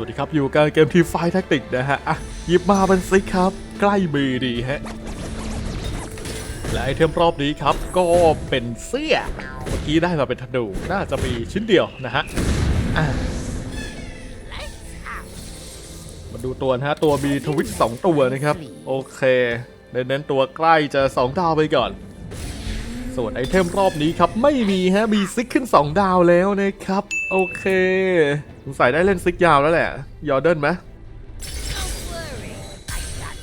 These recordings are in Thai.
วัสดีครับ อยู่กับเกมทีไฟแท็กติกนะฮะอะหยิบมาเป็นซิกครับ ใกล้มือดีฮะ และไอเทมรอบนี้ครับ ก็เป็นเสื้อ เมื่อกี้ได้มาเป็นธนูน่าจะมีชิ้นเดียวนะฮะอะมาดูตัวนะฮะ ตัวมีทวิตสองตัวนะครับ โอเค เน้นๆตัวใกล้จะ2ดาวไปก่อนส่วนไอเทมรอบนี้ครับ ไม่มีฮะ มีซิกขึ้น2ดาวแล้วนะครับ โอเค สงสัยได้เล่นซิกยาวแล้วแหละยอร์เดนไหม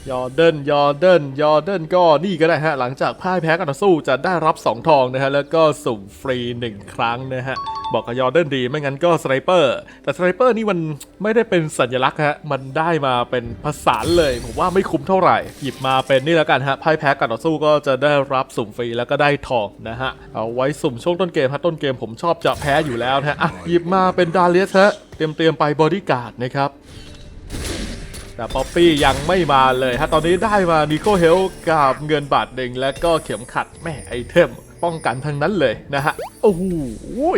ยอร์เดนยอร์เดนยอร์เดนก็นี่ก็ได้ฮะ หลังจากพ่ายแพ้กันสู้จะได้รับ 2 ทองนะฮะ แล้วก็สุ่มฟรี 1 ครั้งนะฮะ บอกกับยอร์เดนดีไม่งั้นก็สไนเปอร์ แต่สไนเปอร์นี่มันไม่ได้เป็นสัญลักษณ์ฮะ มันได้มาเป็นภาษาเลย ผมว่าไม่คุ้มเท่าไหร่ หยิบมาเป็นนี่แล้วกันฮะพ่ายแพ้กันต่อสู้ก็จะได้รับสุ่มฟรีแล้วก็ได้ทองนะฮะเอาไว้สุ่มช่วงต้นเกมฮะต้นเกมผมชอบจะแพ้อยู่แล้วนะฮะอะหยิบมาเป็นดาเลียสฮะเตรียมเตรียมไปบอดี้การ์ดนะครับ แต่ป๊อปปี้ยังไม่มาเลยฮะตอนนี้ได้มานิโคเฮลกับเงินบาทหนึ่งและก็เข็มขัดแม่ไอเทม ป้องกันทั้งนั้นเลยนะฮะโอ้โห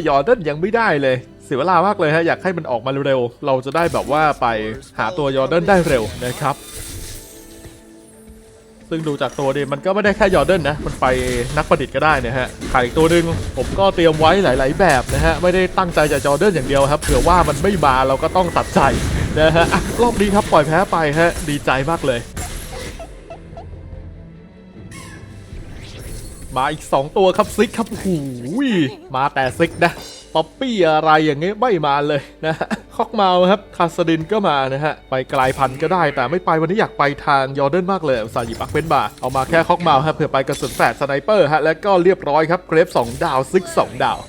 ยอร์เดนยังไม่ได้เลยเสียเวลามากเลยฮะอยากให้มันออกมาเร็วๆเราจะได้แบบว่าไปหาตัวยอร์เดนได้เร็วนะครับ ซึ่งดูจากตัวดีมันก็ไม่ได้แค่ยอร์เดนนะมันไปนักประดิษฐ์ก็ได้นะฮะขายอีกตัวหนึ่งผมก็เตรียมไว้หลาย ๆ แบบนะฮะไม่ได้ตั้งใจจะยอร์เดนอย่างเดียวครับเผื่อว่ามันไม่มาเราก็ต้องตัดใจ นะฮะอะรอบนี้ครับปล่อยแพ้ไปฮะดีใจมากเลย มาอีก 2 ตัวครับซิกครับหูยมาแต่ซิกนะป๊อปปี้อะไรอย่างเงี้ยไม่มาเลยนะฮะคอกเมาครับคาสดินก็มานะฮะ ไปไกลพันธ์ก็ได้ แต่ไม่ไปวันนี้อยากไปทางยอร์เดนมากเลยสาห์หยิบอักเป็นบาร์เอามาแค่คอกเมาฮะเผื่อไปกระสุนแฝดสไนเปอร์ฮะแล้วก็เรียบร้อยครับเกรฟ2ดาวซิก2ดาว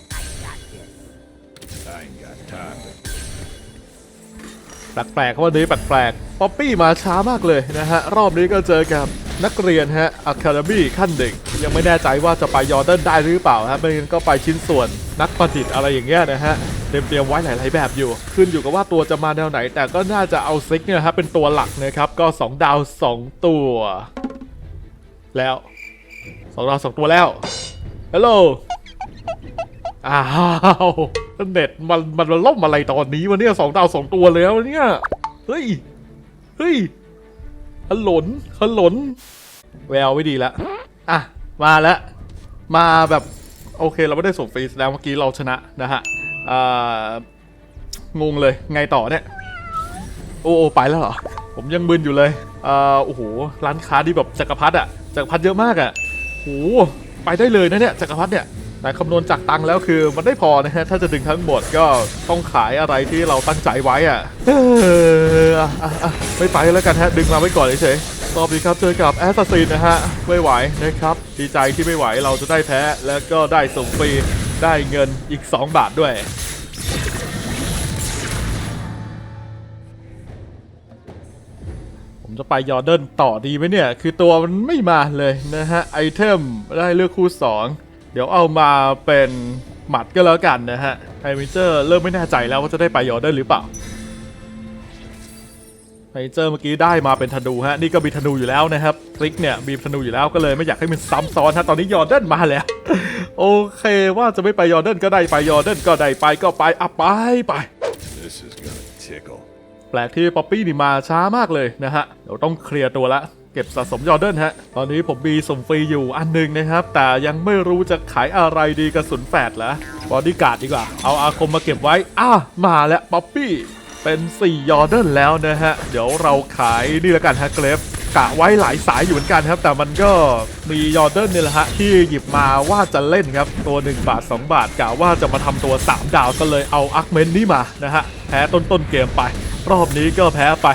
แปลกๆวันนี้แปลกๆป๊อปปี้มาช้ามากเลยนะฮะ รอบนี้ก็เจอกับนักเรียนฮะอะคาเดมี่ขั้นเด็ก ยังไม่แน่ใจว่าจะไปยอร์เดนได้หรือเปล่าฮะไม่งั้นก็ไปชิ้นส่วนนักประดิษฐ์อะไรอย่างเงี้ยนะฮะเตรียมเตรียมไว้หลาย ๆ แบบอยู่ ขึ้นอยู่กับว่าตัวจะมาแนวไหน แต่ก็น่าจะเอาซิกเนี่ยฮะเป็นตัวหลักนะครับ ก็ 2 ดาว 2 ตัว แล้ว2ดาว2ตัวแล้วฮัลโหลอ้าว เน็ตมันมันมันล่มอะไรตอนนี้วะเนี่ยสองดาวสองตัวแล้วเนี่ยเฮ้ยเฮ้ยขลนขลนแววไม่ดีแล้วอะมาแล้วมาแบบโอเคเราไม่ได้ส่งฟรีสแล้วเมื่อกี้เราชนะนะฮะอ่างงเลยไงต่อเนี่ยโอ้โอไปแล้วเหรอผมยังมึนอยู่เลยอ่าโอ้โหร้านค้าที่แบบจักรพรรดิอะจักรพรรดิเยอะมากอะโอ้โหไปได้เลยนะเนี่ยจักรพรรดิเนี่ย แต่คำนวณจากตังแล้วคือมันได้พอนะฮะถ้าจะดึงทั้งหมดก็ต้องขายอะไรที่เราตั้งใจไว้อะ่ะไม่ไปแล้วกันฮะดึงมาไว้ก่อนเฉยๆรอบนี้ครับเจอกับแอสซัสซินนะฮะไม่ไหวนะครับดีใจที่ไม่ไหวเราจะได้แพ้แล้วก็ได้ส่งฟรีได้เงินอีก 2 บาทด้วยผมจะไปยอร์เดินต่อดีไหมเนี่ย คือตัวมันไม่มาเลยนะฮะ ไอเทมได้เลือกคู่ 2 เดี๋ยวเอามาเป็นหมัดก็แล้วกันนะฮะไฮมิเจอร์เริ่มไม่แน่ใจแล้วว่าจะได้ไปยอร์เดนหรือเปล่าไฮมิเจอร์เมื่อกี้ได้มาเป็นธนูฮะนี่ก็มีธนูอยู่แล้วนะครับคลิกเนี่ยมีธนูอยู่แล้วก็เลยไม่อยากให้มันซ้ำซ้อนฮะตอนนี้ยอร์เดนมาแล้ว โอเคว่าจะไม่ไปยอร์เดนก็ได้ไปยอร์เดนก็ได้ไปก็ไปอะไปไป This is gonna tickle. แปลกที่ป๊อปปี้นี่มาช้ามากเลยนะฮะเดี๋ยวต้องเคลียร์ตัวละ เก็บสะสมยอเดนฮะ ตอนนี้ผมมีส่งฟรีอยู่อันหนึงนะครับ แต่ยังไม่รู้จะขายอะไรดีกระสุนแฝดละบอดี้การ์ดดีกว่า เอาอาคมมาเก็บไว้อะมาแล้วป๊อปปี้ เป็น 4 ยอเดนแล้วนะฮะ เดี๋ยวเราขายนี่ละกันฮะเกรฟกะไว้หลายสายอยู่เหมือนกันครับ แต่มันก็มียอเดนนี่แหละฮะที่หยิบมาว่าจะเล่นครับ ตัว 1 บาท 2 บาทกะว่าจะมาทำตัว 3 ดาวก็เลยเอาอาร์คเมนนี่มานะฮะแพ้ต้นต้นๆเกมไป รอบนี้ก็แพ้ไป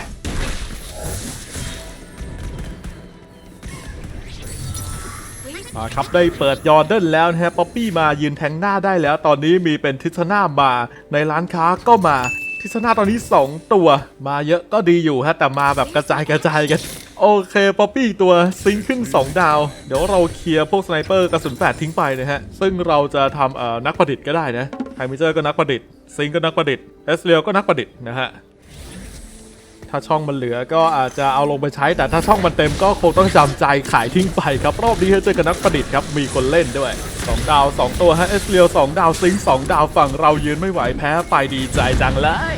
มาครับได้เปิดยอร์เดนแล้วนะฮะป๊อปปี้มายืนแทงหน้าได้แล้ว ตอนนี้มีเป็นทิศนามาในร้านค้าก็มาทิศนาตอนนี้ 2 ตัว มาเยอะก็ดีอยู่ฮะแต่มาแบบกระจายกระจายกัน โอเคป๊อปปี้ตัวซิงค์ขึ้น 2 ดาว เดี๋ยวเราเคลียร์พวกสไนเปอร์กระสุนแฝดทิ้งไปนะฮะ ซึ่งเราจะทำเอ่อนักประดิษฐ์ก็ได้นะไฮมิเจอร์ก็นักประดิษฐ์ซิงก็นักประดิษฐ์เอสเรียลก็นักประดิษฐ์นะฮะ ถ้าช่องมันเหลือก็อาจจะเอาลงไปใช้ แต่ถ้าช่องมันเต็มก็คงต้องจำใจขายทิ้งไปครับรอบนี้เจอกับนักประดิษฐ์ครับมีคนเล่นด้วย 2 ดาว 2 ตัวฮะเอสเลียว2ดาวซิงสองดาวฝั่งเรายืนไม่ไหวแพ้ไปดีใจจังเลย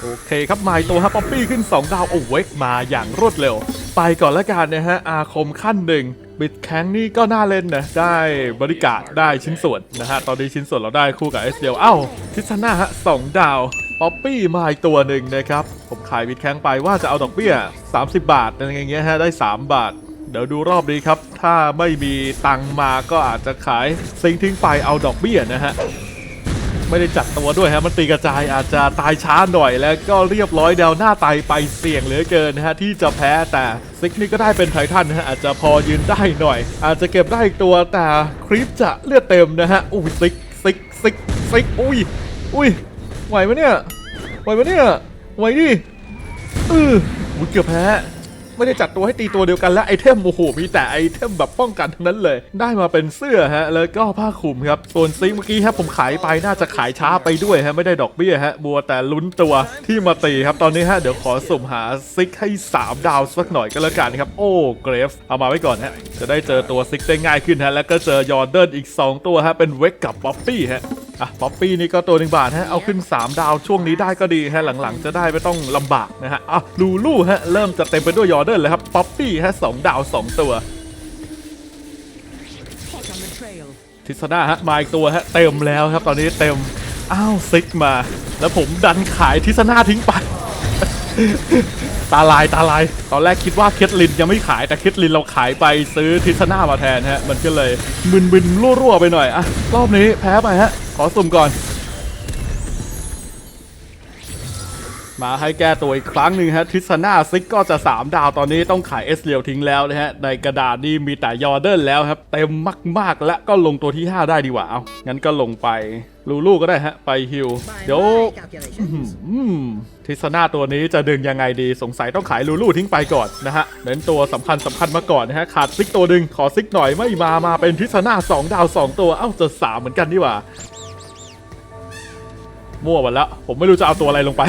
โอเคครับไมตัวฮะป๊อปปี้ขึ้น 2 ดาวโอเวกมาอย่างรวดเร็ว ไปก่อนละกันนะฮะอาคมขั้นหนึ่ง บิดแข้งนี่ก็น่าเล่นนะ ได้บริการได้ชิ้นส่วนนะฮะ ตอนนี้ชิ้นส่วนเราได้คู่กับเอสเดียวเอ้า ทิศนาฮะสองดาว ป๊อปปี้มาอีกตัวหนึ่งนะครับ ผมขายบิดแข้งไปว่าจะเอาดอกเบี้ย 30 บาทอะไรอย่างเงี้ยฮะ ได้ 3 บาท เดี๋ยวดูรอบนี้ครับ ถ้าไม่มีตังมาก็อาจจะขายซิงทิ้งไปเอาดอกเบี้ยนะฮะ ไม่ได้จัดตัวด้วยฮะมันตีกระจายอาจจะตายช้าหน่อยแล้วก็เรียบร้อยแนวหน้าไตไปเสี่ยงเหลือเกินนะฮะที่จะแพ้แต่ซิกนี่ก็ได้เป็นไททันนะฮะอาจจะพอยืนได้หน่อย อาจจะเก็บได้อีกตัวแต่คริปจะเลือดเต็มนะฮะอุ้ยซิกซิกซิกซิกอุ้ยอุ้ยไหวไหมเนี่ยไหวไหมเนี่ยไหวดิเอออุ้ยเกือบแพ้ ไม่ได้จัดตัวให้ตีตัวเดียวกันและไอเทมโอ้โหมีแต่ไอเทมแบบป้องกันทั้งนั้นเลย ได้มาเป็นเสื้อฮะแล้วก็ผ้าคลุมครับส่วนซิงเมื่อกี้ครับผมขายไปน่าจะขายช้าไปด้วยฮะไม่ได้ดอกเบี้ยฮะบัวแต่ลุ้นตัวที่มาตีครับตอนนี้ฮะเดี๋ยวขอสุ่มหาซิกให้ 3 ดาวสักหน่อยก็แล้วกันครับโอ้เกรฟเอามาไว้ก่อนฮะจะได้เจอตัวซิกได้ง่ายขึ้นฮะแล้วก็เจอยอร์เดนอีก 2 ตัวฮะเป็นเวกกับป๊อปปี้ฮะ อะป๊อปปี้นี่ก็ตัวหนึ่งบาทฮะเอาขึ้น 3 ดาวช่วงนี้ได้ก็ดีฮะหลังๆ จะได้ไม่ต้องลำบากนะฮะอะลูลูฮะเริ่มจะเต็มไปด้วยยอร์เดนเลยครับป๊อปปี้ฮะสองดาว 2 ตัวทิศนาฮะมาอีกตัวฮะเต็มแล้วครับตอนนี้เต็ม อ้าวซิกมา แล้วผมดันขายทิศนาทิ้งไป ตาลายตาลาย ตอนแรกคิดว่าเคทลินยังไม่ขายแต่เคทลินเราขายไปซื้อทิสนามาแทนฮะ มันก็เลยมึนๆรั่วๆไปหน่อยอะรอบนี้แพ้ไปฮะ ขอสุ่มก่อน มาให้แก้ตัวอีกครั้งหนึ่งฮะทิศนาซิกก็จะ 3 ดาวตอนนี้ต้องขายเอสเรียวทิ้งแล้วนะฮะ ในกระดาษนี่มีแต่ยอร์เดนแล้วครับ เต็มมาก ๆ และก็ลงตัวที่ 5 ได้ดีกว่าเอางั้นก็ลงไปลูลูก็ได้ฮะ ไปฮิว เดี๋ยวทิศนาตัวนี้จะดึงยังไงดีสงสัยต้องขายลูลูทิ้งไปก่อนนะฮะเน้นตัวสำคัญสำคัญมาก่อนนะฮะ ขาดซิกตัวหนึ่งขอซิกหน่อยไม่มามาเป็นทิศนา2 ดาว 2 ตัวเอ้าจะสามเหมือนกันดีกว่า มั่วหมดแล้ว ผมไม่รู้จะเอาตัวอะไรลงไป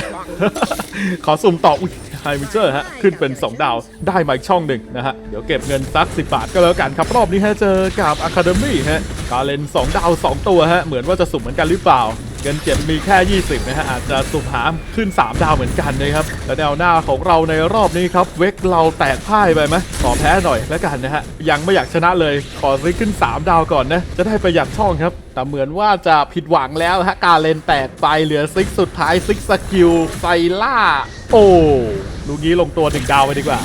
ขอสุ่มต่ออุ้ยไฮมิเจอร์ฮะ ขึ้นเป็น 2 ดาว ได้มาอีกช่องหนึ่งนะฮะ เดี๋ยวเก็บเงินสัก 10 บาทก็แล้วกันครับ รอบนี้ฮะเจอกับ Academy ฮะกาเลน 2 ดาว 2 ตัวฮะ เหมือนว่าจะสุ่มเหมือนกันหรือเปล่าเงินเก็บมีแค่ 20 นะฮะ อาจจะสุ่มหามขึ้น 3 ดาวเหมือนกันนะครับ และแนวหน้าของเราในรอบนี้ครับ เวกเราแตกพ่ายไปไหมขอแพ้หน่อยแล้วกันนะฮะ ยังไม่อยากชนะเลย ขอซิกขึ้น 3 ดาวก่อนนะ จะได้ประหยัดช่องครับ แต่เหมือนว่าจะผิดหวังแล้วฮะ การเลนแตกไปเหลือซิกสุดท้ายซิกสกิลไซล่า โอ้ ลูกนี้ลงตัวหนึ่งดาวไปดีกว่า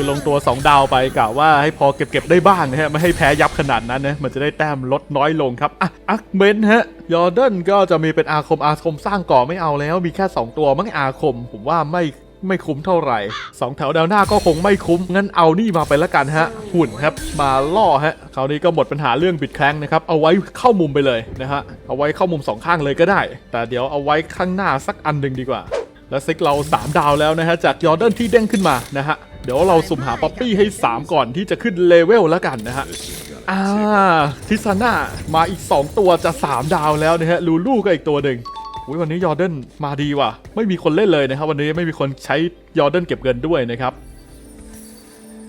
คือลงตัว 2 ดาวไปกะว่าให้พอเก็บเก็บๆได้บ้างนะฮะไม่ให้แพ้ยับขนาดนั้นนะมันจะได้แต้มลดน้อยลงครับอะอักเมนฮะยอร์เดนก็จะมีเป็นอาคมอาคมสร้างก่อไม่เอาแล้ว มีแค่ 2 ตัวมั้งอาคม ผมว่าไม่ไม่คุ้มเท่าไหร่สองแถวแนวหน้าก็คงไม่คุ้ม งั้นเอานี่มาไปละกันฮะ หุ่นครับ มาล่อฮะ คราวนี้ก็หมดปัญหาเรื่องบิดแคลงนะครับ เอาไว้เข้ามุมไปเลยนะฮะ เอาไว้เข้ามุมสองข้างเลยก็ได้ แต่เดี๋ยวเอาไว้ข้างหน้าสักอันหนึ่งดีกว่า และซิกเรา 3 ดาวแล้วนะฮะ จากยอร์เดนที่เด้งขึ้นมานะฮะ เดี๋ยวเราสุ่มหาป๊อปปี้ให้ 3 ก่อนที่จะขึ้นเลเวลแล้วกันนะฮะ อ่า ทิซาน่ามาอีก 2 ตัวจะ 3 ดาวแล้วนะฮะ ลูลูก็อีกตัวหนึ่งอุยวันนี้ยอร์เดนมาดีว่ะ ไม่มีคนเล่นเลยนะครับ วันนี้ไม่มีคนใช้ยอร์เดนเก็บเงินด้วยนะครับ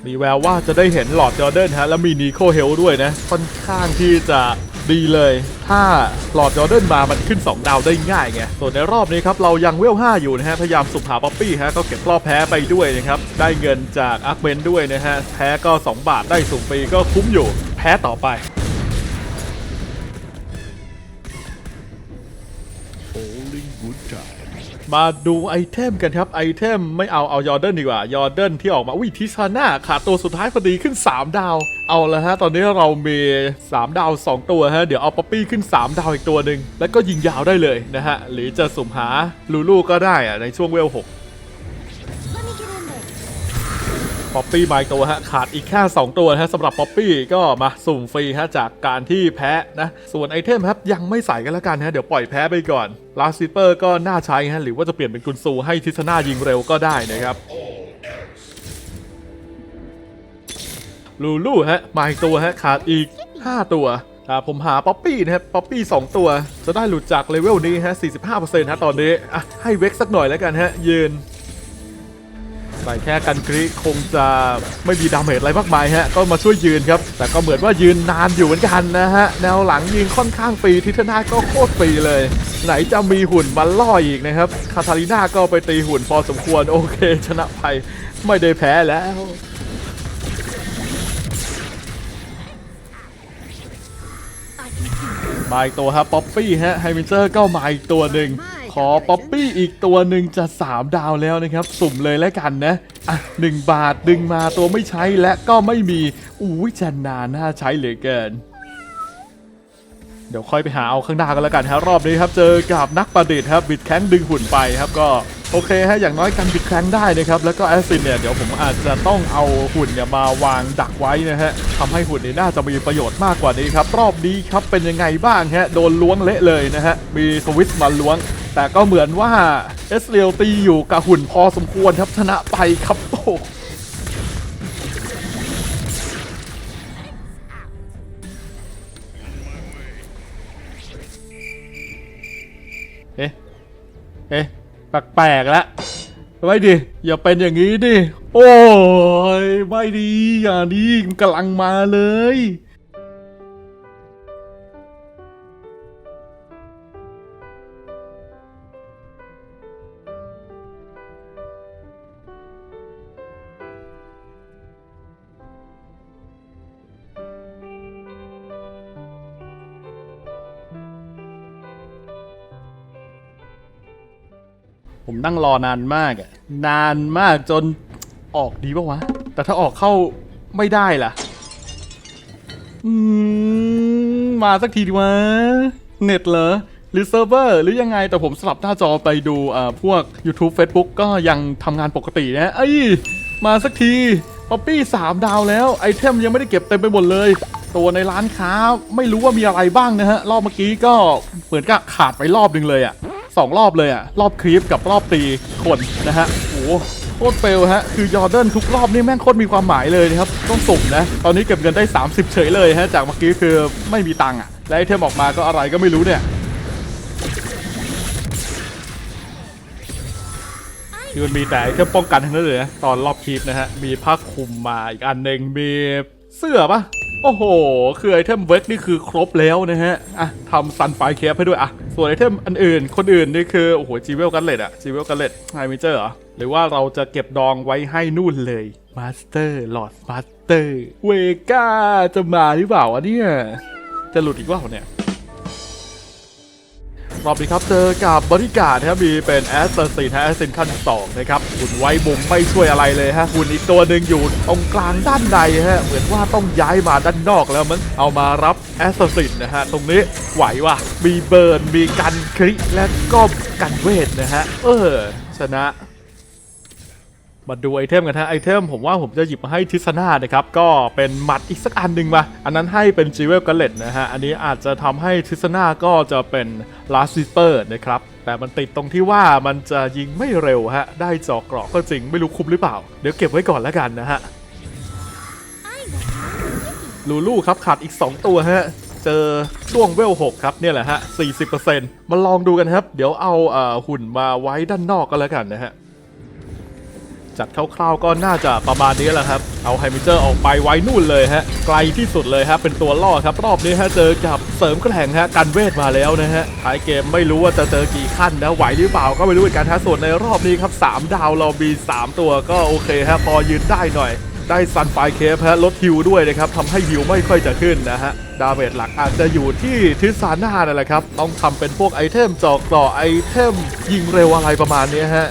มีแววว่าจะได้เห็นหลอดจอร์เดนฮะ แล้วมีนีโคเฮลด้วยนะ ค่อนข้างที่จะ ดีเลย ถ้าหลอดจอเดินมามันขึ้น 2 ดาวได้ง่ายไงส่วนในรอบนี้ครับเรายังเวล5อยู่นะฮะพยายามสุขหาป๊อปปี้ฮะก็เก็บรอบแพ้ไปด้วยนะครับได้เงินจากอาร์คเมนด้วยนะฮะแพ้ก็ 2 บาทได้สุ่มปีก็คุ้มอยู่แพ้ต่อไป มาดูไอเทมกันครับไอเทมไม่เอาเอายอร์เดนดีกว่ายอร์เดนที่ออกมาอุ้ยทิชาน่าขาดตัวสุดท้ายพอดีขึ้น 3 ดาว เอาละฮะ ตอนนี้เรามี 3 ดาว 2 ตัวฮะ เดี๋ยวเอาป๊อปปี้ขึ้น 3 ดาวอีกตัวหนึ่งแล้วก็ยิงยาวได้เลยนะฮะ หรือจะสุ่มหาลูลูก็ได้อะในช่วงเวล6 ป๊อปปี้มาอีกตัวฮะขาดอีกแค่2ตัวฮะสำหรับป๊อปปี้ก็มาสุ่มฟรีฮะจากการที่แพ้นะ ส่วนไอเทมครับยังไม่ใส่กันแล้วกันฮะเดี๋ยวปล่อยแพ้ไปก่อนลาสซิเปอร์ก็น่าใช้ฮะหรือว่าจะเปลี่ยนเป็นกุนซูให้ทิศนายิงเร็วก็ได้นะครับลูลูฮะมาอีกตัวฮะขาดอีก 5 ตัวอ่าผมหาป๊อปปี้นะครับป๊อปปี้ 2 ตัว จะได้หลุดจากเลเวลนี้ฮะ45%ฮะตอนนี้อะให้เว็กสักหน่อยแล้วกันฮะยืน ใส่แค่กันกรีคงจะไม่มีดาเมจอะไรมากมายฮะ ก็มาช่วยยืนครับ แต่ก็เหมือนว่ายืนนานอยู่เหมือนกันนะฮะ แนวหลังยิงค่อนข้างฟรีทิศนาก็โคตรฟรีเลย ไหนจะมีหุ่นมาล่ออีกนะครับ คาทาลิน่าก็ไปตีหุ่นพอสมควร โอเค ชนะไปไม่ได้แพ้แล้วมาอีกตัวครับป๊อปปี้ฮะไฮมิเจอร์ก็มาอีกตัวหนึ่ง ขอป๊อปปี้อีกตัวหนึ่งจะ 3 ดาวแล้วนะครับ สุ่มเลยแล้วกันนะ อะหนึ่งบาทดึงมาตัวไม่ใช้และก็ไม่มี อุ้ยจันนาน่าใช้เหลือเกิน เดี๋ยวค่อยไปหาเอาข้างหน้ากันแล้วกันครับรอบนี้ครับเจอกับนักประดิษฐ์ครับบิดแข้งดึงหุ่นไปครับก็โอเคฮะอย่างน้อยกันบิดแข้งได้นะครับแล้วก็แอสซินเนี่ยเดี๋ยวผมอาจจะต้องเอาหุ่นเนี่ยมาวางดักไว้นะฮะทำให้หุ่นเนี่ยน่าจะมีประโยชน์มากกว่านี้ครับรอบนี้ครับเป็นยังไงบ้างฮะโดนล้วงเละเลยนะฮะมีสวิตช์มาล้วง แต่ก็เหมือนว่าเอสเรียลตีอยู่กับหุ่นพอสมควรครับชนะไปครับโอ้ เอ๊ะแปลกๆแล้วไม่ดิ อย่าเป็นอย่างนี้ดิ โอ้ย ไม่ดี อย่าดีมันกำลังมาเลย ผมนั่งรอนานมากอะนานมากจนออกดีปะวะ แต่ถ้าออกเข้าไม่ได้ล่ะ อืม มาสักทีดีวะ เน็ตเหรอ หรือเซิร์ฟเวอร์ หรือยังไง แต่ผมสลับหน้าจอไปดูอ่าพวก YouTube Facebook ก็ยังทำงานปกตินะ เอ้ย มาสักทีป๊อปปี้สามดาวแล้ว ไอเทมยังไม่ได้เก็บเต็มไปหมดเลย ตัวในร้านค้าไม่รู้ว่ามีอะไรบ้างนะฮะ รอบเมื่อกี้ก็เหมือนกับขาดไปรอบหนึ่งเลยอะ สองรอบเลยอะรอบครีปกับรอบตีคนนะฮะโอ้โคตรเฟลฮะ คือยอร์เดนทุกรอบนี่แม่งโคตรมีความหมายเลยนะครับ ต้องสุ่มนะ ตอนนี้เก็บเงินได้ 30 เฉยเลยฮะ จากเมื่อกี้คือไม่มีตังค์อะและไอเทมออกมาก็อะไรก็ไม่รู้เนี่ยคือมันมีแต่เทมป้องกันทั้งนั้นเลยนะตอนรอบคลิปนะฮะ มีผ้าคลุมมาอีกอันหนึ่งมีเสื้อปะ โอ้โห คือไอเทมเวกนี่คือครบแล้วนะฮะ อะทำซันไฟเคปให้ด้วยอะ ส่วนไอเทมอันอื่น คนอื่นนี่คือ โอ้โหจีเวลกันเลดอะจีเวลกันเลดไฮมิเจอร์เหรอ หรือว่าเราจะเก็บดองไว้ให้นู่นเลยมาสเตอร์ลอดมาสเตอร์เวก้าจะมาหรือเปล่าวะเนี่ย จะหลุดอีกว่าเนี่ย รอบนี้ครับเจอกับบริการดครับมีเป็นแอสเซอร์ซีนแอสซินขั้นสองนะครับหุ่นไว้บุมไม่ช่วยอะไรเลยฮะหุ่นอีกตัวหนึ่งอยู่ตรงกลางด้านในฮะเหมือนว่าต้องย้ายมาด้านนอกแล้วมันเอามารับแอสเซอร์ซินนะฮะตรงนี้ไหววะมีเบิร์นมีกันคริและก็กันเวทนะฮะเออชนะ มาดูไอเทมกันฮะไอเทมผมว่าผมจะหยิบมาให้ทิสนานะครับ ก็เป็นหมัดอีกสักอันหนึ่งมา อันนั้นให้เป็นจีเวลกัลเลตนะฮะ อันนี้อาจจะทำให้ทิสนาก็จะเป็นลาสซิเปอร์นะครับ แต่มันติดตรงที่ว่ามันจะยิงไม่เร็วฮะ ได้จอกเกราะก็จริงไม่รู้คุ้มหรือเปล่า เดี๋ยวเก็บไว้ก่อนแล้วกันนะฮะลูลูครับขาดอีก 2 ตัวฮะเจอช่วงเวล 6 ครับเนี่ยแหละฮะ 40%มาลองดูกันครับ เดี๋ยวเอาหุ่นมาไว้ด้านนอกก็แล้วกันนะฮะ จัดคร่าวๆก็น่าจะประมาณนี้แหละครับ เอาไฮมิเจอร์ออกไปไว้นู่นเลยฮะ ไกลที่สุดเลยฮะ เป็นตัวล่อครับ รอบนี้ฮะเจอกับเสริมกร่งฮะ กันเวทมาแล้วนะฮะท้ายเกมไม่รู้ว่าจะเจอกี่ขั้นนะ ไหวหรือเปล่าก็ไม่รู้เหมือนกันฮะ ส่วนในรอบนี้ครับ 3 ดาวเรามี 3 ตัวก็โอเคฮะ พอยืนได้หน่อย ได้ซันไฟเคฟฮะ ลดฮิวด้วยนะครับทำให้ฮิวไม่ค่อยจะขึ้นนะฮะ ดาเมจหลักอาจจะอยู่ที่ทิสาน่านั่นแหละครับ ต้องทำเป็นพวกไอเทมจอกเกราะไอเทมยิงเร็วอะไรประมาณนี้ฮะ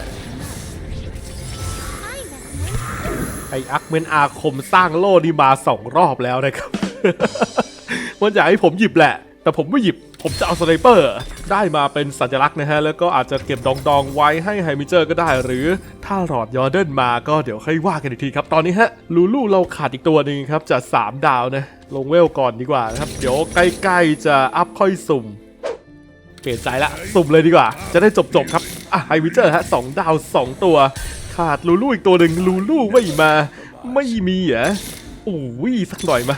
ไออักเมนอาคมสร้างโล่นี่มาสองรอบแล้วนะครับ มันอยากให้ผมหยิบแหละ แต่ผมไม่หยิบ ผมจะเอาสไนเปอร์ ได้มาเป็นสัญลักษณ์นะฮะ แล้วก็อาจจะเก็บดองดองๆไว้ให้ไฮมิเจอร์ก็ได้ หรือถ้าหลอดยอร์เดนมาก็เดี๋ยวค่อยว่ากันอีกทีครับ ตอนนี้ฮะ ลูลูเราขาดอีกตัวหนึ่งครับจะ3ดาวนะ ลงเวลก่อนดีกว่านะครับ เดี๋ยวใกล้ๆจะอัพค่อยสุ่มเปลี่ยนใจละสุ่มเลยดีกว่า จะได้จบๆครับอะไฮวิเจอร์ฮะสองดาวสองตัว ขาดลูลูอีกตัวหนึ่งลูลูไม่มา ไม่มีเหรอโอ้ยสักหน่อยมา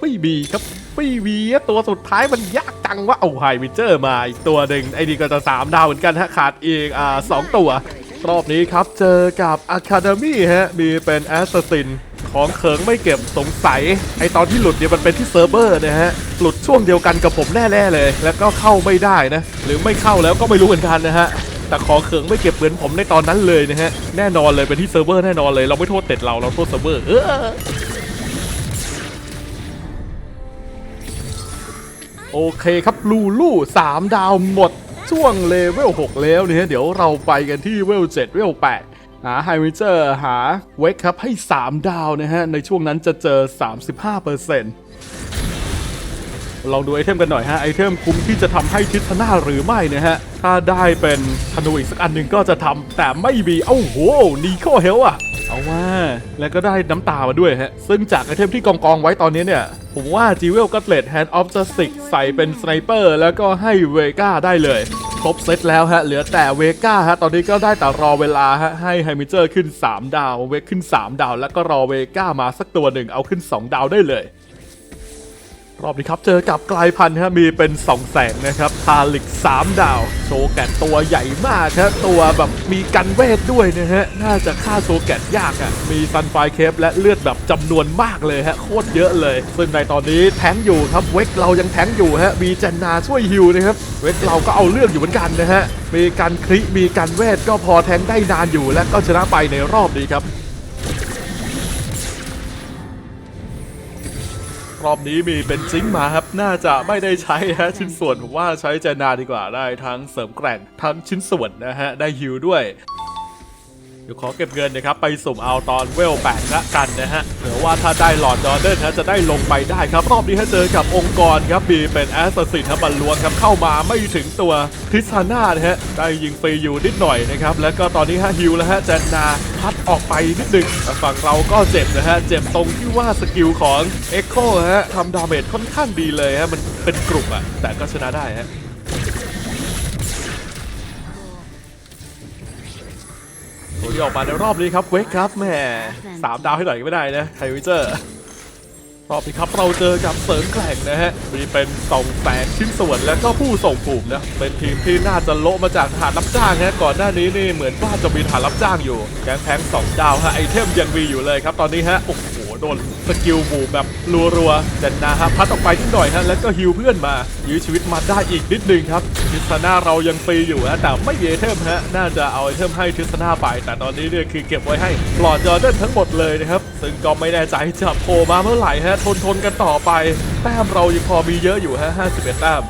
ไม่มีครับไม่มีตัวสุดท้ายมันยากจังว่าเอาไฮวิเจอร์มาอีกตัวหนึ่งไอ้นี่ก็จะสามดาวเหมือนกันฮะขาดอีกอ่าสองตัว รอบนี้ครับเจอกับ Academy ฮะมีเป็นแอสซินของเขิงไม่เก็บสงสัย ไอตอนที่หลุดเนี่ยมันเป็นที่เซิร์ฟเวอร์นะฮะ หลุดช่วงเดียวกันกับผมแน่ๆเลย แล้วก็เข้าไม่ได้นะ หรือไม่เข้าแล้วก็ไม่รู้เหมือนกันนะฮะ แต่ขอเขิงไม่เก็บเหมือนผมในตอนนั้นเลยนะฮะ แน่นอนเลยเป็นที่เซิร์ฟเวอร์แน่นอนเลยเราไม่โทษเต็ดเราเราโทษเซิร์ฟเวอร์เออโอเคครับลูลู3ดาวหมด ช่วงเลเวล6แล้วเนี่ยเดี๋ยวเราไปกันที่เวล7เวล8หาไฮวิเจอร์หาเวกครับให้ 3 ดาวนะฮะ ในช่วงนั้นจะเจอ 35% ลองดูไอเทมกันหน่อยฮะไอเทมคุ้มที่จะทำให้ทิศนาหรือไม่นะฮะถ้าได้เป็นธนูอีกสักอันหนึ่งก็จะทำแต่ไม่มีเอ้าโหนีโคเฮลอะเอาว่าแล้วก็ได้น้ำตามาด้วยฮะ ซึ่งจากไอเทมที่กองกองไว้ตอนนี้เนี่ย ผมว่าจีเวลก็เลตแฮนด์ออฟจัสติกใส่เป็นสไนเปอร์แล้วก็ให้เวก้าได้เลยครบเซตแล้วฮะ เหลือแต่เวก้าฮะ ตอนนี้ก็ได้แต่รอเวลาฮะ ให้ไฮมิเจอร์ขึ้น 3 ดาว เวกขึ้น 3 ดาว แล้วก็รอเวก้ามาสักตัวหนึ่งเอาขึ้น 2 ดาวได้เลย รอบนี้ครับ เจอกับกลายพันธุ์ฮะมีเป็น2แสงนะครับทาลิก3ดาว โชแกตตัวใหญ่มากครับตัวแบบมีกันเวทด้วยนะฮะ น่าจะฆ่าโชแกตยากอะ่ะ มีซันไฟเคปและเลือดแบบจำนวนมากเลยฮะ โคตรเยอะเลย ซึ่งในตอนนี้แทงอยู่ครับ เวกเรายังแทงอยู่ฮะ มีเจนนาช่วยฮิวนะครับ เวกเราก็เอาเรื่องอยู่เหมือนกันนะฮะ มีการคลิมีการเวทก็พอแทงได้นานอยู่และก็ชนะไปในรอบนี้ครับ รอบนี้มีเป็นซิงมาครับ น่าจะไม่ได้ใช้ฮะชิ้นส่วนผมว่าใช้เจนาดีกว่าได้ทั้งเสริมแกร่งทั้งชิ้นส่วนนะฮะได้ฮิวด้วย เดี๋ยวขอเก็บเงินนะครับไปสุ่มเอาตอนเวล8ละกันนะฮะเผื่อว่าถ้าได้หลอดจอร์เดนฮะจะได้ลงไปได้ครับ รอบนี้ฮะเจอกับองค์กรครับมีเป็นแอสซัสซินครับบรรลวงครับเข้ามาไม่ถึงตัวคริสซาน่านะฮะได้ยิงฟรีอยู่นิดหน่อยนะครับแล้วก็ตอนนี้ฮะฮิวแล้วฮะเจนนาพัดออกไปนิดหนึ่งฝั่งเราก็เจ็บนะฮะเจ็บตรงที่ว่าสกิลของเอ็กโคฮะทำดาเมจค่อนข้างดีเลยฮะมันเป็นกลุ่มอะแต่ก็ชนะได้ฮะ ที่ออกมาในรอบนี้ครับเวกครับแม่สามดาวให้หน่อยก็ไม่ได้นะไทวิเจอร์รอบนี้ครับเราเจอกับเสริมแกร่งนะฮะมีเป็นสองแสงชิ้นส่วนแล้วก็ผู้ส่งปุ่มนะเป็นทีมที่น่าจะโละมาจากทหารรับจ้างฮะก่อนหน้านี้นี่เหมือนว่าจะมีทหารรับจ้างอยู่แกงแพงสองดาวฮะไอเทมยังมีอยู่เลยครับตอนนี้ฮะโอ้โหโดนสกิลบูแบบรัวๆเจนนาฮะพัดออกไปนิดหน่อยฮะแล้วก็ฮิวเพื่อนมา ยื้อชีวิตมาได้อีกนิดนึงครับทิสนาเรายังฟรีอยู่ฮะแต่ไม่มีไอเทมฮะน่าจะเอาไอเทมให้ทิสนาไป แต่ตอนนี้เนี่ยคือเก็บไว้ให้หลอดจอร์เดนทั้งหมดเลยนะครับ ซึ่งก็ไม่แน่ใจจะโผล่มาเมื่อไหร่ฮะทนทนกันต่อไปแต้มเรายังพอมีเยอะอยู่ฮะ51แต้ม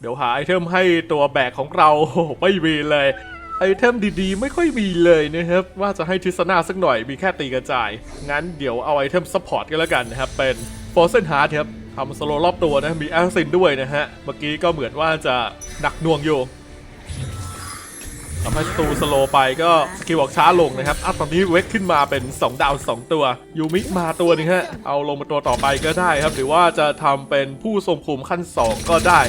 เดี๋ยวหาไอเทมให้ตัวแบกของเราโอ้ไม่มีเลย ไอเทมดีๆ ไม่ค่อยมีเลยนะครับ ว่าจะให้ทิศนาสักหน่อยมีแค่ตีกระจาย งั้นเดี๋ยวเอาไอเทมซัพพอร์ตกันแล้วกันนะครับ เป็น f o r c e n Heart ครับทำสโลรอบตัวนะ มีแอสซินด้วยนะฮะ เมื่อกี้ก็เหมือนว่าจะหนักหน่วงอยู่ทำให้ตูสโลไปก็สกิลออกช้าลงนะครับอะตอนนี้เวกขึ้นมาเป็น 2 ดาว 2 ตัว ยูมิมาตัวนึงฮะ เอาลงมาตัวต่อไปก็ได้ครับ หรือว่าจะทำเป็นผู้ทรงภูมิขั้น 2 ก็ได้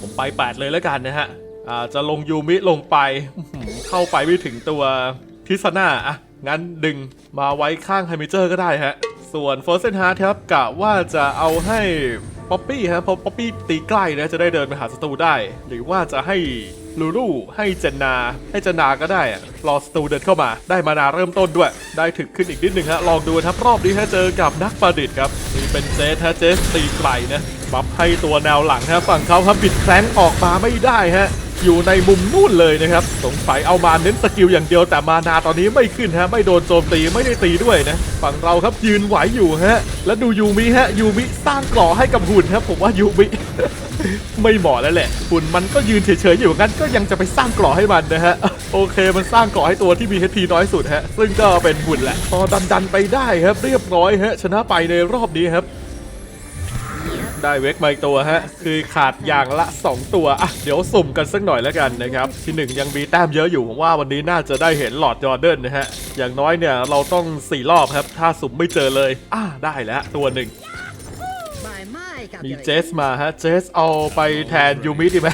ผมไป 8 เลยแล้วกันนะฮะ จะลงยูมิลงไปเข้าไปไม่ถึงตัวพิซนาอะงั้นดึงมาไว้ข้างไฮมิเจอร์ก็ได้ฮะ ส่วน f o r c e n Heart ครับกะว่าจะเอาให้ป๊อปปี้ฮะเพราะป๊อปปี้ตีใกล้นะจะได้เดินไปหาศัตรูได้ หรือว่าจะให้ลูลูให้เจนนาให้เจนนาก็ได้อะรอศัตรูเดินเข้ามา ได้มานาเริ่มต้นด้วย ได้ถึกขึ้นอีกนิดหนึ่งฮะ ลองดูครับรอบนี้ฮะเจอกับนักประดิษฐ์ครับนี่เป็นเจสฮะเจสตีไกลนะบัฟให้ตัวแนวหลังฮะฝั่งเขาครับบิดแคลงออกมาไม่ได้ฮะ อยู่ในมุมนู่นเลยนะครับ สงสัยเอามาเน้นสกิลอย่างเดียวแต่มานาตอนนี้ไม่ขึ้นฮะ ไม่โดนโจมตีไม่ได้ตีด้วยนะ ฝั่งเราครับยืนไหวอยู่ฮะ แล้วดูยูมิฮะยูมิสร้างกราะให้กับหุ่นครับผมว่ายูมิไม่เหมาะแล้วแหละหุ่นมันก็ยืนเฉยๆอยู่งั้นก็ยังจะไปสร้างกราะให้มันนะฮะโอเคมันสร้างกราะให้ตัวที่มี HP น้อยสุดฮะซึ่งก็เป็นหุ่นแหละพอดันๆไปได้ครับเรียบร้อยฮะชนะไปในรอบนี้ครับ ได้เวกมาอีกตัวฮะ คือขาดอย่างละ 2 ตัวอะเดี๋ยวสุ่มกันสักหน่อยแล้วกันนะครับ ที่ 1 ยังมีแต้มเยอะอยู่ผมว่าวันนี้น่าจะได้เห็นหลอดจอร์เดนนะฮะ อย่างน้อยเนี่ยเราต้อง 4 รอบครับ ถ้าสุ่มไม่เจอเลย อ่าได้แล้วตัวหนึ่ง By my มีเจ calculation. สมาฮะ เจสเอาไปแทนยูมิดีไหม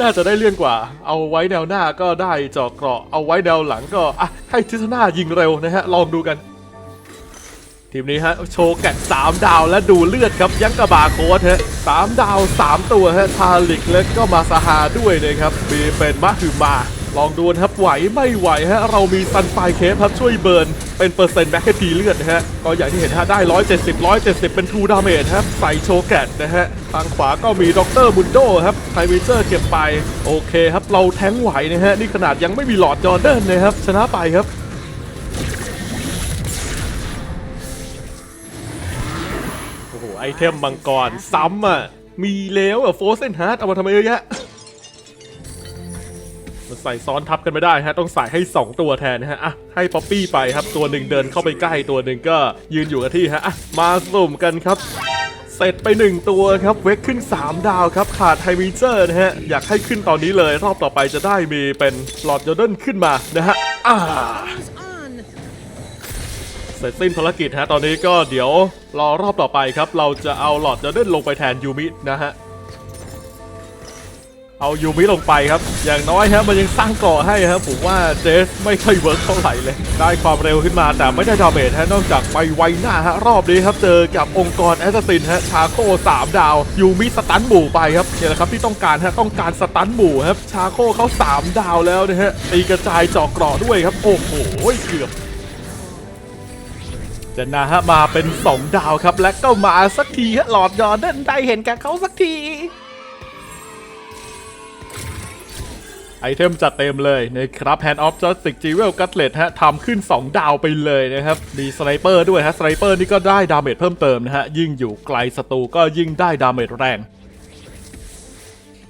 น่าจะได้เลื่อนกว่า เอาไว้แนวหน้าก็ได้เจาะเกราะ เอาไว้แนวหลังก็อะให้ทิศนายิงเร็วนะฮะ ลองดูกัน ทีมนี้ฮะโชว์แกะ3ดาวและดูเลือดครับยังกระบาโค้ดฮะสามดาว3ตัวฮะทาลิกแล้วก็มาซาฮาด้วยนะครับมีเป็นมะฮือมา ลองดูนะครับไหวไม่ไหวฮะเรามีซันไฟเคฟครับช่วยเบิร์นเป็นเปอร์เซ็นต์แบ็คทีเลือดนะฮะก็อย่างที่เห็นฮะได้ 170 170 เป็นทูดาเมจครับใส่โชว์แกะนะฮะทางขวาก็มีด็อกเตอร์บุนโดครับไทวิเจอร์เก็บไปโอเคครับเราแทงไหวนะฮะนี่ขนาดยังไม่มีหลอดจอร์เดนนะครับชนะไปครับ อ้โหไอเทมมังกร ซ้ำอะ มีแล้วอะโฟสเซนฮาร์ดเอามาทำไมเยอะแยะมันใส่ซ้อนทับกันไม่ได้ฮะ ต้องใส่ให้ 2 ตัวแทนนะฮะ อะ ให้ป๊อปปี้ไปครับ ตัวหนึ่งเดินเข้าไปใกล้ ตัวหนึ่งก็ยืนอยู่กับที่ฮะ อะ มาสุ่มกันครับ เสร็จไป 1 ตัวครับ เวกขึ้น 3 ดาวครับ ขาดไฮมิเจอร์นะฮะ อยากให้ขึ้นตอนนี้เลย รอบต่อไปจะได้มีเป็นหลอดโยเดนขึ้นมานะฮะ อ่า ร็จสิ้นภารกิจฮะตอนนี้ก็เดี๋ยวรอรอบต่อไปครับ เราจะเอาหลอดเดเดนลงไปแทนยูมินะฮะเอายูมิลงไปครับ อย่างน้อยฮะมันยังสร้างเกาะให้ครับผมว่าเจสไม่ค่อยเวิร์กเท่าไหร่เลย ได้ความเร็วขึ้นมาแต่ไม่ได้ดาเมจฮะนอกจากไปไวหน้าฮะรอบนี้ครับเจอกับองค์กรแอสซินฮะชาโค3ดาวยูมิสตันหมู่ไปครับเนี่ยแหละครับที่ต้องการฮะต้องการสตันหมู่ครับชาโคเขา3 ดาวแล้วนะฮะตีกระจายจาะเกราะด้วยครับโอ้โหเกือบ จนนาฮะมาเป็น 2 ดาวครับ และก็มาสักทีฮะหลอดยอเดนได้เห็นกับเขาสักที ไอเทมจัดเต็มเลยนะครับ Hand of Justice Jewel Gutlet ฮะทำขึ้น 2 ดาวไปเลยนะครับ มีสไนเปอร์ด้วยฮะสไนเปอร์นี่ก็ได้ดาเมจเพิ่มเติมนะฮะ ยิ่งอยู่ไกลศัตรูก็ยิ่งได้ดาเมจแรง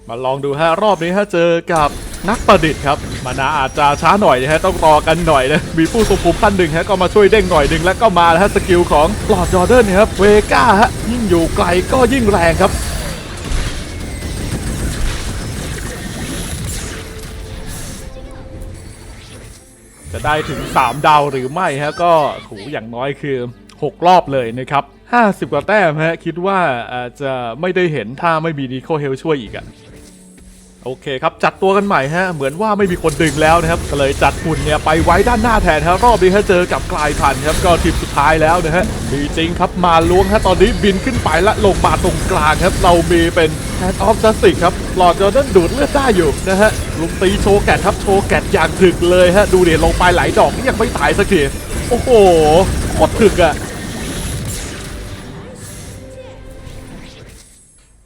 มาลองดูฮะรอบนี้ฮะเจอกับ นักประดิษฐ์ครับมานาอาจจะช้าหน่อยนะฮะต้องรอกันหน่อยนะมีผู้ทรงภูมิขั้นหนึ่งฮะก็มาช่วยเด้งหน่อยหนึ่งแล้วก็มาแล้วฮะสกิลของหลอดจอร์เดนครับเวก้าฮะยิ่งอยู่ไกลก็ยิ่งแรงครับจะได้ถึง 3 ดาวหรือไม่ฮะก็โหอย่างน้อยคือ 6 รอบเลยนะครับ 50 กว่าแต้มฮะคิดว่าอาจจะไม่ได้เห็นถ้าไม่มีดีโคเฮลช่วยอีกอะ โอเคครับ จัดตัวกันใหม่ฮะ เหมือนว่าไม่มีคนดึงแล้วนะครับก็เลยจัดหุ่นเนี่ยไปไว้ด้านหน้าแทนฮะรอบนี้ฮะเจอกับกลายพันธุ์ครับก็ทีมสุดท้ายแล้วนะฮะมีจริงครับมาล้วงฮะตอนนี้บินขึ้นไปและลงมาตรงกลางครับ เรามีเป็น Hand of Justice ครับหลอดจอร์แดนดูดเลือดได้อยู่นะฮะลุงตีโชว์แกดครับโชว์แกดอย่างถึกเลยฮะดูเดี๋ยวลงไปหลายดอกนี่ยังไม่ตายสักทีโอ้โหโคตรถึกอะ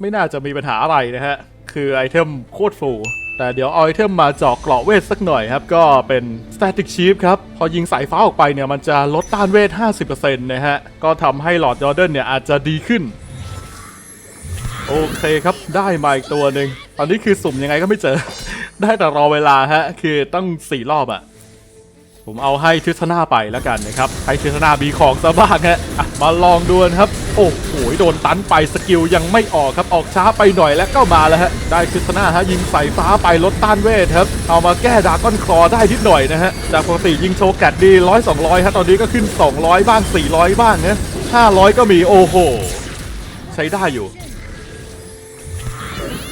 ไม่น่าจะมีปัญหาอะไรนะฮะ คือไอเทมโคตรฟูแต่เดี๋ยวเอาไอเทมมาเจาะเกราะเวทสักหน่อยครับ ก็เป็น Static Shield ครับ พอยิงสายฟ้าออกไปเนี่ย มันจะลดต้านเวท 50%นะฮะ ก็ทำให้หลอดจอร์เดนเนี่ย อาจจะดีขึ้น โอเคครับได้มาอีกตัวหนึ่งตอนนี้คือสุ่มยังไงก็ไม่เจอ ได้แต่รอเวลาฮะ คือต้อง 4 รอบอะ ผมเอาให้ทิศนาไปแล้วกันนะครับให้ทิศนามีของซะบ้างฮะมาลองดูนะครับ โอ้โหโดนตันไปสกิลยังไม่ออกครับออกช้าไปหน่อยแล้วก็มาแล้วฮะได้ทิศนาฮะยิงใส่ฟ้าไปลดต้านเวทครับเอามาแก้ดาก้อนคลอได้นิดหน่อยนะฮะจากปกติยิงโชว์แกดดีร้อยสองร้อยฮะตอนนี้ก็ขึ้น 200 บ้าง 400 บ้างนะ500ก็มีโอ้โหใช้ได้อยู่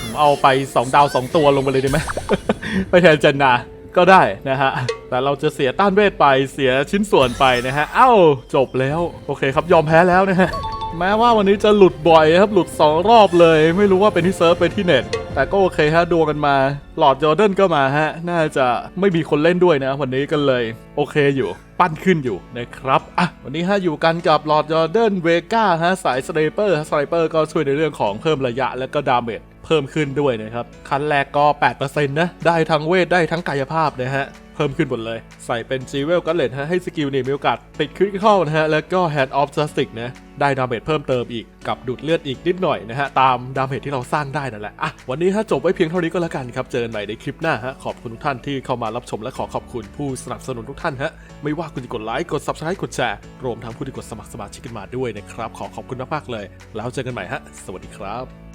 ผมเอาไป 2 ดาว 2 ตัวลงไปเลยดีไหม ไปแทนเจนนา ก็ได้นะฮะ แต่เราจะเสียต้านเวทไปเสียชิ้นส่วนไปนะฮะ เอ้า จบแล้ว โอเคครับยอมแพ้แล้วนะฮะ แม้ว่าวันนี้จะหลุดบ่อยครับ หลุด 2 รอบเลย ไม่รู้ว่าเป็นที่เซิร์ฟเป็นที่เน็ต แต่ก็โอเคฮะดวงกันมา หลอดจอร์เดนก็มาฮะ น่าจะไม่มีคนเล่นด้วยนะ วันนี้กันเลย โอเคอยู่ ปั้นขึ้นอยู่นะครับ อะ วันนี้ฮะอยู่กันกับหลอดจอร์เดนเวก้าฮะ สายสไนเปอร์สไนเปอร์ก็ช่วยในเรื่องของเพิ่มระยะและก็ดาเมจ เพิ่มขึ้นด้วยนะครับคันแรกก็ 8%นะ ได้ทั้งเวท ได้ทั้งกายภาพนะฮะ เพิ่มขึ้นหมดเลย ใส่เป็น g ีเวลกันเลตฮะ ให้สกิลนี่มีโอกาสติดคริติคอลนะฮะ แล้วก็ Hand of Justice นะ ได้ดาเมจเพิ่มเติมอีก กับดูดเลือดอีกนิดหน่อยนะฮะ ตามดาเมจที่เราสร้างได้นั่นแหละ อะ วันนี้ฮะจบไว้เพียงเท่านี้ก็แล้วกันครับ เจอกันใหม่ในคลิปหน้าฮะ ขอบคุณทุกท่านที่เข้ามารับชมและขอขอบคุณผู้สนับสนุนทุกท่านฮะ ไม่ว่าคุณจะกดไลค์ กด subscribe กดแชร์ รวมทั้งผู้ที่กดสมัครสมาชิกกันมาด้วยนะครับ ขอขอบคุณมากๆเลย แล้วเจอกันใหม่ฮะ สวัสดีครับ